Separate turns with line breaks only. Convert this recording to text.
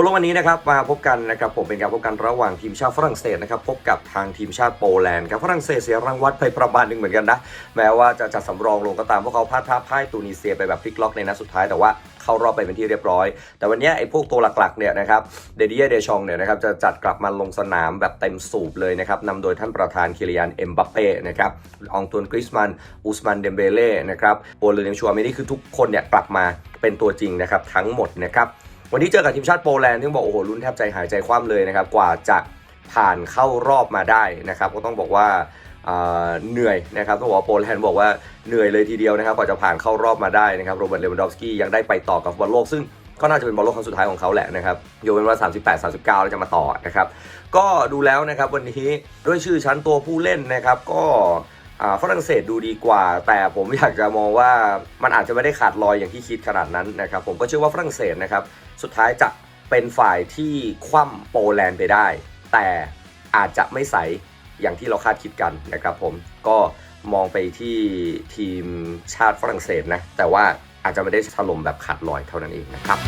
ฟุตบอลวันนี้นะครับมาพบกันนะครับผมเป็นการพบกันระหว่างทีมชาติฝรั่งเศสนะครับพบกับทางทีมชาติโปแลนด์ครับฝรั่งเศสเสียรางวัลไปประมาณหนึ่งเหมือนกันนะแม้ว่าจะจัดสำรองลงก็ตามพวกเขาพลาดท่าพ่ายตูนิเซียไปแบบพลิกล็อกในนัดสุดท้ายแต่ว่าเข้ารอบไปเป็นที่เรียบร้อย แต่วันนี้ไอ้พวกตัวหลักๆเนี่ยนะครับเดดิเยเดชองเนี่ยนะครับจะจัดกลับมาลงสนามแบบเต็มสูบเลยนะครับนำโดยท่านประธานคิริยานเอ็มบัปเป้นะครับองตวนกริสมันอุสมันเดมเบเล่นะครับโอเลนชัวเมนี่คือทุกคนเนี่ยกลับมาเป็นตัวจริงนะครับทั้งหมดนะครับ วันนี้เจอกับทีมชาติโปแลนด์ที่บอกโอ้โหลุ้นแทบใจหายใจคว่ำเลยนะครับกว่าจะผ่านเข้ารอบมาได้นะครับก็ต้องบอกว่าเหนื่อยนะครับต้องบอกว่าโปแลนด์บอกว่าเหนื่อยเลยทีเดียวนะครับกว่าจะผ่านเข้ารอบมาได้นะครับโรเบิร์ตเลวันดอฟสกี้ยังได้ไปต่อกับบอลโลกซึ่งก็น่าจะเป็นบอลโลกครั้งสุดท้ายของเขาแหละนะครับโยกเว้นว่า 38 39 แล้วจะมาต่อนะครับก็ดูแล้วนะครับวันนี้ด้วยชื่อชั้นตัวผู้เล่นนะครับก็ ฝรั่งเศสดูดีกว่า แต่ผมอยากจะมองว่ามันอาจจะไม่ได้ขาดลอยอย่างที่คิดขนาดนั้นนะครับ ผมก็เชื่อว่าฝรั่งเศสนะครับ สุดท้ายจะเป็นฝ่ายที่คว่ำโปแลนด์ไปได้ แต่อาจจะไม่ใสอย่างที่เราคาดคิดกันนะครับผมก็มองไปที่ทีมชาติฝรั่งเศสนะ แต่ว่าอาจจะไม่ได้ถล่มแบบขาดลอยเท่านั้นเองนะครับ